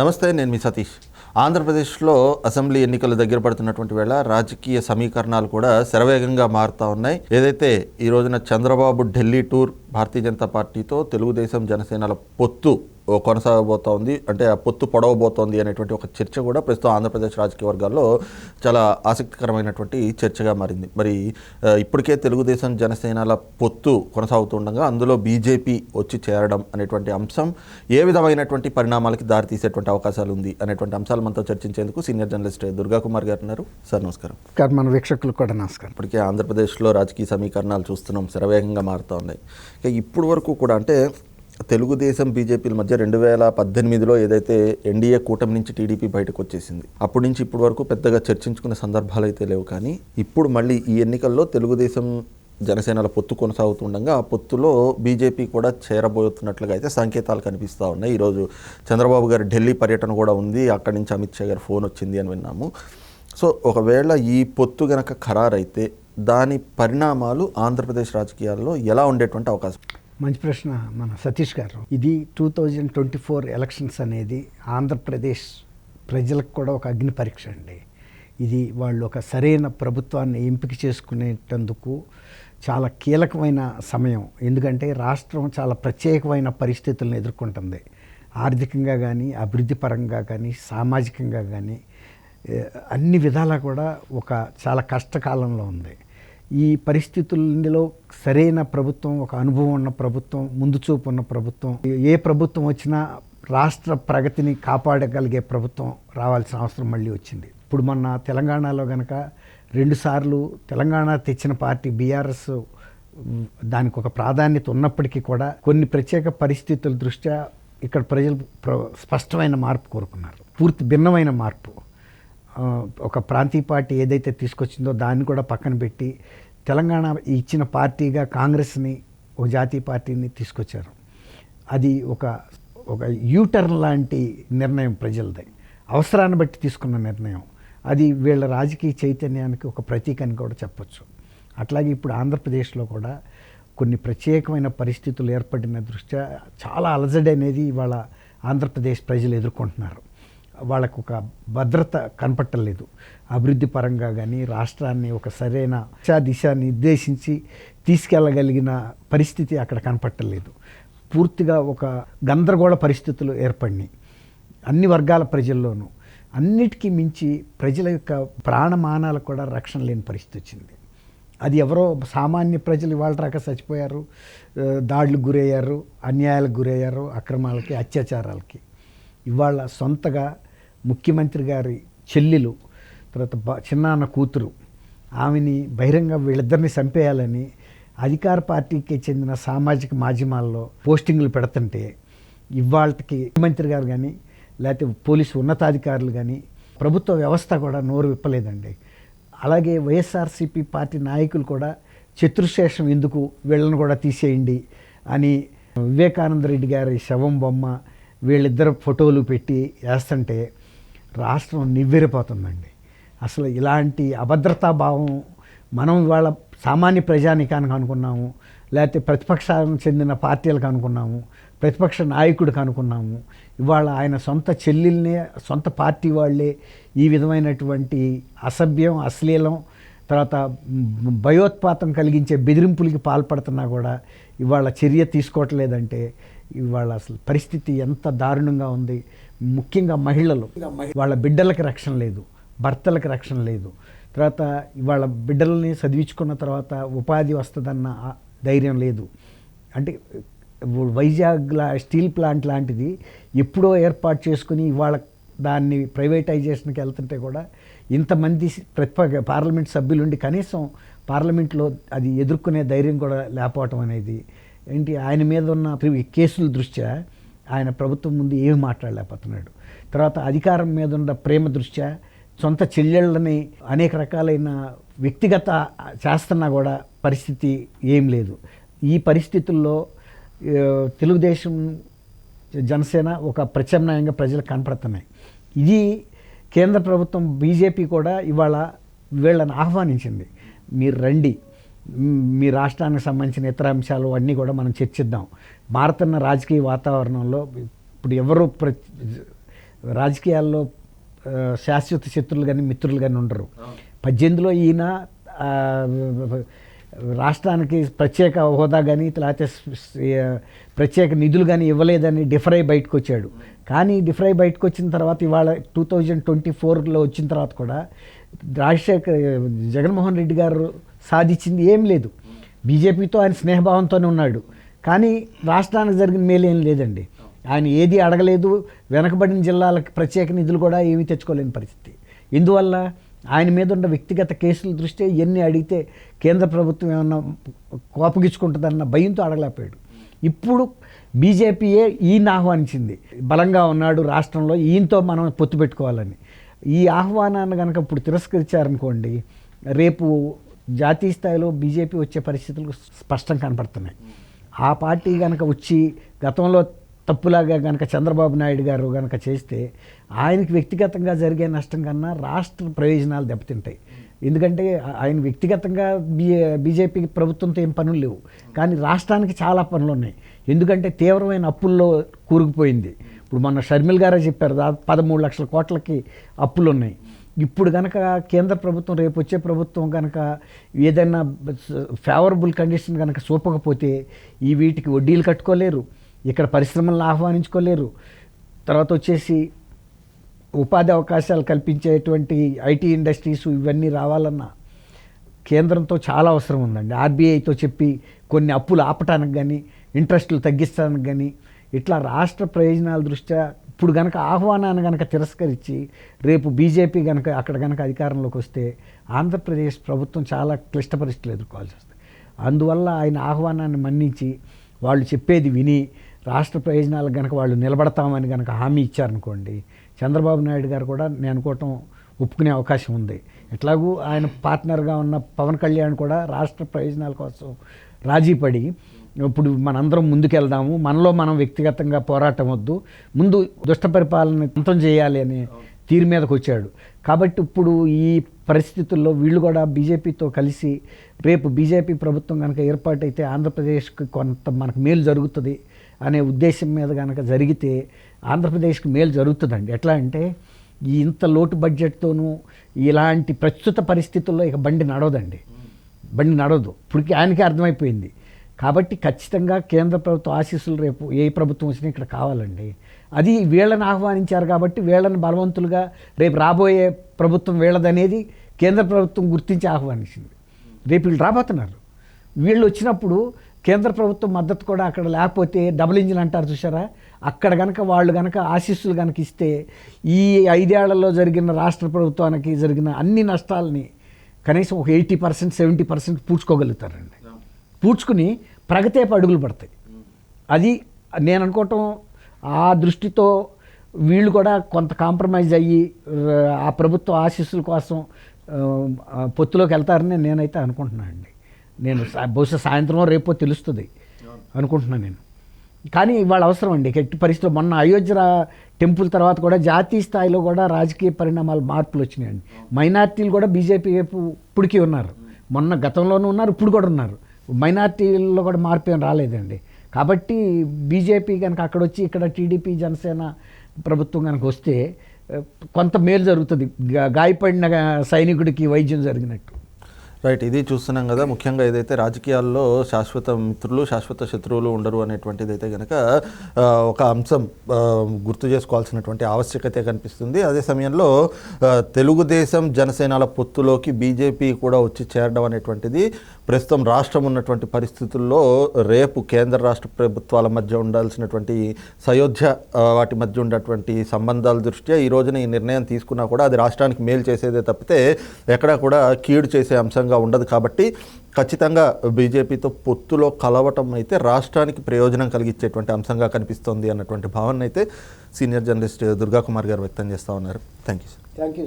నమస్తే నేను మీ సతీష్. ఆంధ్రప్రదేశ్లో అసెంబ్లీ ఎన్నికలు దగ్గర పడుతున్నటువంటి వేళ రాజకీయ సమీకరణాలు కూడా శరవేగంగా మారుతూ ఉన్నాయి. ఏదైతే ఈ రోజున చంద్రబాబు ఢిల్లీ టూర్ భారతీయ జనతా పార్టీతో తెలుగుదేశం జనసేనల పొత్తు కొనసాగబోతోంది అంటే ఆ పొత్తు పొడవబోతోంది అనేటువంటి ఒక చర్చ కూడా ప్రస్తుతం ఆంధ్రప్రదేశ్ రాజకీయ వర్గాల్లో చాలా ఆసక్తికరమైనటువంటి చర్చగా మారింది. మరి ఇప్పటికే తెలుగుదేశం జనసేనల పొత్తు కొనసాగుతుండగా అందులో బీజేపీ వచ్చి చేరడం అనేటువంటి అంశం ఏ విధమైనటువంటి పరిణామాలకి దారితీసేటువంటి అవకాశాలు ఉంది అనేటువంటి అంశాలు మనతో చర్చించేందుకు సీనియర్ జర్నలిస్ట్ దుర్గా కుమార్ గారు ఉన్నారు. సార్ నమస్కారం. మన వీక్షకులకు కూడా నమస్కారం. ఇప్పటికే ఆంధ్రప్రదేశ్లో రాజకీయ సమీకరణాలు చూస్తున్నాం. శరవేగంగా మారుతూ ఉన్నాయి. ఇక ఇప్పుడు వరకు కూడా అంటే తెలుగుదేశం బీజేపీల మధ్య రెండు వేల పద్దెనిమిదిలో ఏదైతే ఎన్డీఏ కూటమి నుంచి టీడీపీ బయటకు వచ్చేసింది అప్పటి నుంచి ఇప్పటి వరకు పెద్దగా చర్చించుకునే సందర్భాలు అయితే లేవు. కానీ ఇప్పుడు మళ్ళీ ఈ ఎన్నికల్లో తెలుగుదేశం జనసేనల పొత్తు కొనసాగుతుండగా ఆ పొత్తులో బీజేపీ కూడా చేరబోతున్నట్లుగా అయితే సంకేతాలు కనిపిస్తూ ఉన్నాయి. ఈరోజు చంద్రబాబు గారి ఢిల్లీ పర్యటన కూడా ఉంది. అక్కడి నుంచి అమిత్ షా గారి ఫోన్ వచ్చింది అని విన్నాము. సో ఒకవేళ ఈ పొత్తు గనక ఖరారైతే దాని పరిణామాలు ఆంధ్రప్రదేశ్ రాజకీయాల్లో ఎలా ఉండేటువంటి అవకాశం? మంచి ప్రశ్న మన సతీష్ గారు. ఇది two thousand twenty four elections అనేది ఆంధ్రప్రదేశ్ ప్రజలకు కూడా ఒక అగ్ని పరీక్ష అండి. ఇది వాళ్ళు ఒక సరైన ప్రభుత్వాన్ని ఎంపిక చేసుకునేటందుకు చాలా కీలకమైన సమయం. ఎందుకంటే రాష్ట్రం చాలా ప్రత్యేకమైన పరిస్థితులను ఎదుర్కొంటుంది. ఆర్థికంగా కానీ అభివృద్ధి పరంగా కానీ సామాజికంగా కానీ అన్ని విధాలా కూడా ఒక చాలా కష్టకాలంలో ఉంది. ఈ పరిస్థితుల్లో సరైన ప్రభుత్వం ఒక అనుభవం ఉన్న ప్రభుత్వం ముందు చూపు ఉన్న ప్రభుత్వం ఏ ప్రభుత్వం వచ్చినా రాష్ట్ర ప్రగతిని కాపాడగలిగే ప్రభుత్వం రావాల్సిన అవసరం మళ్ళీ వచ్చింది. ఇప్పుడు మొన్న తెలంగాణలో గనక రెండుసార్లు తెలంగాణ తెచ్చిన పార్టీ బీఆర్ఎస్ దానికి ఒక ప్రాధాన్యత ఉన్నప్పటికీ కూడా కొన్ని ప్రత్యేక పరిస్థితుల దృష్ట్యా ఇక్కడ ప్రజలు ప్ర- స్పష్టమైన మార్పు కోరుకున్నారు. పూర్తి భిన్నమైన మార్పు. ఒక ప్రాంతీయ పార్టీ ఏదైతే తీసుకొచ్చిందో దాన్ని కూడా పక్కన పెట్టి తెలంగాణ ఇచ్చిన పార్టీగా కాంగ్రెస్ని ఒక జాతీయ పార్టీని తీసుకొచ్చారు. అది ఒక ఒక యూటర్న్ లాంటి నిర్ణయం ప్రజలది. అవసరాన్ని బట్టి తీసుకున్న నిర్ణయం. అది వీళ్ళ రాజకీయ చైతన్యానికి ఒక ప్రతీక అని కూడా చెప్పొచ్చు. అట్లాగే ఇప్పుడు ఆంధ్రప్రదేశ్లో కూడా కొన్ని ప్రత్యేకమైన పరిస్థితులు ఏర్పడిన దృష్ట్యా చాలా అలజడి అనేది ఇవాళ ఆంధ్రప్రదేశ్ ప్రజలు ఎదుర్కొంటున్నారు. వాళ్ళకు ఒక భద్రత కనపట్టలేదు. అభివృద్ధి పరంగా కానీ రాష్ట్రాన్ని ఒక సరైన దిశా దిశ నిర్దేశించి తీసుకెళ్ళగలిగిన పరిస్థితి అక్కడ కనపట్టలేదు. పూర్తిగా ఒక గందరగోళ పరిస్థితులు ఏర్పడినాయి. అన్ని వర్గాల ప్రజల్లోనూ. అన్నిటికీ మించి ప్రజల యొక్క ప్రాణమానాలకు కూడా రక్షణ లేని పరిస్థితి వచ్చింది. అది ఎవరో సామాన్య ప్రజలు ఇవాళ రాక చచ్చిపోయారు. దాడులకు గురయ్యారు అన్యాయాలకు గురయ్యారు అక్రమాలకి అత్యాచారాలకి. ఇవాళ సొంతగా ముఖ్యమంత్రి గారి చెల్లెలు తర్వాత బ చిన్నాన్న కూతురు ఆమెని బహిరంగ వీళ్ళిద్దరిని చంపేయాలని అధికార పార్టీకి చెందిన సామాజిక మాధ్యమాల్లో పోస్టింగ్లు పెడుతుంటే ఇవాళకి ముఖ్యమంత్రి గారు కానీ లేకపోతే పోలీసు ఉన్నతాధికారులు కానీ ప్రభుత్వ వ్యవస్థ కూడా నోరు విప్పలేదండి. అలాగే వైఎస్ఆర్సీపీ పార్టీ నాయకులు కూడా చతుర్శేషం ఎందుకు వీళ్ళని కూడా తీసేయండి అని వివేకానంద రెడ్డి గారి శవం బొమ్మ వీళ్ళిద్దరు ఫోటోలు పెట్టి వేస్తుంటే రాష్ట్రం నివ్వెరిపోతుందండి. అసలు ఇలాంటి అభద్రతా భావం మనం వాళ్ళ సామాన్య ప్రజానికానికి అనుకున్నాము లేకపోతే ప్రతిపక్షానికి చెందిన పార్టీలకు అనుకున్నాము ప్రతిపక్ష నాయకుడికి అనుకున్నాము. ఇవాళ ఆయన సొంత చెల్లెల్నే సొంత పార్టీ వాళ్ళే ఈ విధమైనటువంటి అసభ్యం అశ్లీలం తర్వాత భయోత్పాతం కలిగించే బెదిరింపులకి పాల్పడుతున్నా కూడా ఇవాళ చర్య తీసుకోవట్లేదంటే ఇవాళ అసలు పరిస్థితి ఎంత దారుణంగా ఉంది. ముఖ్యంగా మహిళలు. వాళ్ళ బిడ్డలకు రక్షణ లేదు భర్తలకు రక్షణ లేదు. తర్వాత ఇవాళ బిడ్డలని చదివించుకున్న తర్వాత ఉపాధి వస్తుందన్న ధైర్యం లేదు. అంటే వైజాగ్ లా స్టీల్ ప్లాంట్ లాంటిది ఎప్పుడో ఏర్పాటు చేసుకుని ఇవాళ దాన్ని ప్రైవేటైజేషన్కి వెళ్తుంటే కూడా ఇంతమంది ప్రతిపక్ష పార్లమెంట్ సభ్యులుండి కనీసం పార్లమెంట్లో అది ఎదుర్కొనే ధైర్యం కూడా లేకపోవటం అనేది ఏంటి? ఆయన మీద ఉన్న కేసుల దృష్ట్యా ఆయన ప్రభుత్వం ముందు ఏమి మాట్లాడలేకపోతున్నాడు. తర్వాత అధికారం మీద ఉన్న ప్రేమ దృష్ట్యా సొంత చెల్లెళ్ళని అనేక రకాలైన వ్యక్తిగత చేస్తున్నా కూడా పరిస్థితి ఏం లేదు. ఈ పరిస్థితుల్లో తెలుగుదేశం జనసేన ఒక ప్రత్యామ్నాయంగా ప్రజలకు కనపడుతున్నాయి. ఇది కేంద్ర ప్రభుత్వం బీజేపీ కూడా ఇవాళ వీళ్ళని ఆహ్వానించింది. మీరు రండి. మ్, రాష్ట్రానికి సంబంధించిన ఇతర అంశాలు అన్నీ కూడా మనం చర్చిద్దాం. మారుతున్న రాజకీయ వాతావరణంలో ఇప్పుడు ఎవరు ప్ర రాజకీయాల్లో శాశ్వత శత్రువులు కానీ మిత్రులు కానీ ఉండరు. పద్దెనిమిదిలో ఈయన రాష్ట్రానికి ప్రత్యేక హోదా కానీ లేకపోతే ప్రత్యేక నిధులు కానీ ఇవ్వలేదని డిఫరై బయటకు వచ్చాడు కానీ డిఫరై బయటకు వచ్చిన తర్వాత ఇవాళ టూ థౌజండ్ ట్వంటీ ఫోర్లో వచ్చిన తర్వాత కూడా రాజశేఖర్ జగన్మోహన్ రెడ్డి గారు సాధించింది ఏం లేదు. బీజేపీతో ఆయన స్నేహభావంతోనే ఉన్నాడు. కానీ రాష్ట్రానికి జరిగిన మేలు ఏం లేదండి. ఆయన ఏది అడగలేదు. వెనకబడిన జిల్లాలకు ప్రత్యేక నిధులు కూడా ఏమీ తెచ్చుకోలేని పరిస్థితి. ఇందువల్ల ఆయన మీద ఉన్న వ్యక్తిగత కేసుల దృష్ట్యా ఎన్ని అడిగితే కేంద్ర ప్రభుత్వం ఏమన్నా కోపగించుకుంటుందన్న భయంతో అడగలేకపోయాడు. ఇప్పుడు బీజేపీయే ఈయన ఆహ్వానించింది. బలంగా ఉన్నాడు రాష్ట్రంలో. ఈయనతో మనం పొత్తు పెట్టుకోవాలని. ఈ ఆహ్వానాన్ని కనుక ఇప్పుడు తిరస్కరించారనుకోండి రేపు జాతీయ స్థాయిలో బీజేపీ వచ్చే పరిస్థితులు స్పష్టం కనపడుతున్నాయి. ఆ పార్టీ కనుక వచ్చి గతంలో తప్పులాగా కనుక చంద్రబాబు నాయుడు గారు కనుక చేస్తే ఆయనకి వ్యక్తిగతంగా జరిగే నష్టం కన్నా రాష్ట్ర ప్రయోజనాలు దెబ్బతింటాయి. ఎందుకంటే ఆయన వ్యక్తిగతంగా బీ బీజేపీ ప్రభుత్వంతో ఏం పనులు లేవు. కానీ రాష్ట్రానికి చాలా పనులు ఉన్నాయి. ఎందుకంటే తీవ్రమైన అప్పుల్లో కూరుకుపోయింది. ఇప్పుడు మొన్న షర్మిల్ గారే చెప్పారు దాదాపు పదమూడు లక్షల కోట్లకి అప్పులు ఉన్నాయి ఇప్పుడు కనుక కేంద్ర ప్రభుత్వం రేపు వచ్చే ప్రభుత్వం కనుక ఏదైనా ఫేవరబుల్ కండిషన్ కనుక చూపకపోతే ఈ వీటికి వడ్డీలు కట్టుకోలేరు ఇక్కడ పరిశ్రమలను ఆహ్వానించుకోలేరు. తర్వాత వచ్చేసి ఉపాధి అవకాశాలు కల్పించేటువంటి ఐటీ ఇండస్ట్రీస్ ఇవన్నీ రావాలన్నా కేంద్రంతో చాలా అవసరం ఉందండి. ఆర్బీఐతో చెప్పి కొన్ని అప్పులు ఆపటానికి కానీ ఇంట్రెస్టులు తగ్గిస్తానికి కానీ ఇట్లా రాష్ట్ర ప్రయోజనాల దృష్ట్యా ఇప్పుడు గనక ఆహ్వానాన్ని కనుక తిరస్కరించి రేపు బీజేపీ కనుక అక్కడ గనక అధికారంలోకి వస్తే ఆంధ్రప్రదేశ్ ప్రభుత్వం చాలా క్లిష్ట పరిస్థితులు ఎదుర్కోవాల్సి వస్తుంది. అందువల్ల ఆయన ఆహ్వానాన్ని మన్నించి వాళ్ళు చెప్పేది విని రాష్ట్ర ప్రయోజనాలకు గనక వాళ్ళు నిలబడతామని గనక హామీ ఇచ్చారనుకోండి చంద్రబాబు నాయుడు గారు కూడా నేను అనుకోవటం ఒప్పుకునే అవకాశం ఉంది. ఎట్లాగూ ఆయన పార్ట్నర్గా ఉన్న పవన్ కళ్యాణ్ కూడా రాష్ట్ర ప్రయోజనాల కోసం రాజీ పడి ఇప్పుడు మనందరం ముందుకెళ్దాము. మనలో మనం వ్యక్తిగతంగా పోరాటం వద్దు. ముందు దుష్ట పరిపాలన అంతం చేయాలి అనే తీరు మీదకి వచ్చాడు కాబట్టి ఇప్పుడు ఈ పరిస్థితుల్లో వీళ్ళు కూడా బీజేపీతో కలిసి రేపు బీజేపీ ప్రభుత్వం కనుక ఏర్పాటైతే ఆంధ్రప్రదేశ్కి కొంత మనకు మేలు జరుగుతుంది అనే ఉద్దేశం మీద కనుక జరిగితే ఆంధ్రప్రదేశ్కి మేలు జరుగుతుందండి. ఎట్లా అంటే ఈ ఇంత లోటు బడ్జెట్తోనూ ఇలాంటి ప్రస్తుత పరిస్థితుల్లో ఇక బండి నడవదండి. బండి నడవదు. ఇప్పటికి ఆయనకే అర్థమైపోయింది. కాబట్టి ఖచ్చితంగా కేంద్ర ప్రభుత్వ ఆశీస్సులు రేపు ఏ ప్రభుత్వం వచ్చినా ఇక్కడ కావాలండి. అది వీళ్ళని ఆహ్వానించారు కాబట్టి వీళ్ళని బలవంతులుగా రేపు రాబోయే ప్రభుత్వం వీళ్ళదనేది కేంద్ర ప్రభుత్వం గుర్తించి ఆహ్వానించింది. రేపు వీళ్ళు రాబోతున్నారు. వీళ్ళు వచ్చినప్పుడు కేంద్ర ప్రభుత్వం మద్దతు కూడా అక్కడ లేకపోతే డబుల్ ఇంజిన్ అంటారు చూసారా అక్కడ కనుక వాళ్ళు కనుక ఆశీస్సులు కనుక ఇస్తే ఈ ఐదేళ్ళలో జరిగిన రాష్ట్ర ప్రభుత్వానికి జరిగిన అన్ని నష్టాలని కనీసం ఒక ఎయిటీ పర్సెంట్ సెవెంటీ పర్సెంట్ పూడ్చుకోగలుగుతారండి. పూడ్చుకుని ప్రగతేపు అడుగులు పడతాయి. అది నేను అనుకోవటం ఆ దృష్టితో వీళ్ళు కూడా కొంత కాంప్రమైజ్ అయ్యి ఆ ప్రభుత్వ ఆశీస్సుల కోసం పొత్తులోకి వెళ్తారని నేనైతే అనుకుంటున్నాను అండి నేను బహుశా సాయంత్రం రేపో తెలుస్తుంది అనుకుంటున్నాను నేను. కానీ ఇవాళ అవసరం అండి. ఎట్టి పరిస్థితిలో మొన్న అయోధ్య టెంపుల్ తర్వాత కూడా జాతీయ స్థాయిలో కూడా రాజకీయ పరిణామాలు మార్పులు వచ్చినాయండి. మైనార్టీలు కూడా బీజేపీ వైపు ఇప్పటికీ ఉన్నారు. మొన్న గతంలోనూ ఉన్నారు ఇప్పుడు కూడా ఉన్నారు. మైనార్టీల్లో కూడా మార్పు ఏం రాలేదండి. కాబట్టి బీజేపీ కనుక అక్కడ వచ్చి ఇక్కడ టీడీపీ జనసేన ప్రభుత్వం కనుక వస్తే కొంత మేలు జరుగుతుంది. గాయపడిన సైనికుడికి వైద్యం జరిగినట్టు. రైట్ ఇది చూస్తున్నాం కదా. ముఖ్యంగా ఏదైతే రాజకీయాల్లో శాశ్వత మిత్రులు శాశ్వత శత్రువులు ఉండరు అనేటువంటిది అయితే కనుక ఒక అంశం గుర్తు చేసుకోవాల్సినటువంటి ఆవశ్యకత కనిపిస్తుంది. అదే సమయంలో తెలుగుదేశం జనసేనల పొత్తులోకి బీజేపీ కూడా వచ్చి చేరడం అనేటువంటిది ప్రస్తుతం రాష్ట్రం ఉన్నటువంటి పరిస్థితుల్లో రేపు కేంద్ర రాష్ట్ర ప్రభుత్వాల మధ్య ఉండాల్సినటువంటి సయోధ్య వాటి మధ్య ఉన్నటువంటి సంబంధాల దృష్ట్యా ఈ రోజున ఈ నిర్ణయం తీసుకున్నా కూడా అది రాష్ట్రానికి మేలు చేసేదే తప్పితే ఎక్కడా కూడా కీడు చేసే అంశంగా ఉండదు కాబట్టి ఖచ్చితంగా బీజేపీతో పొత్తులో కలవటం అయితే రాష్ట్రానికి ప్రయోజనం కలిగించేటువంటి అంశంగా కనిపిస్తోంది అన్నటువంటి భావన అయితే సీనియర్ జర్నలిస్ట్ దుర్గా కుమార్ గారు వ్యక్తం చేస్తూ ఉన్నారు. Thank you sir. Thank you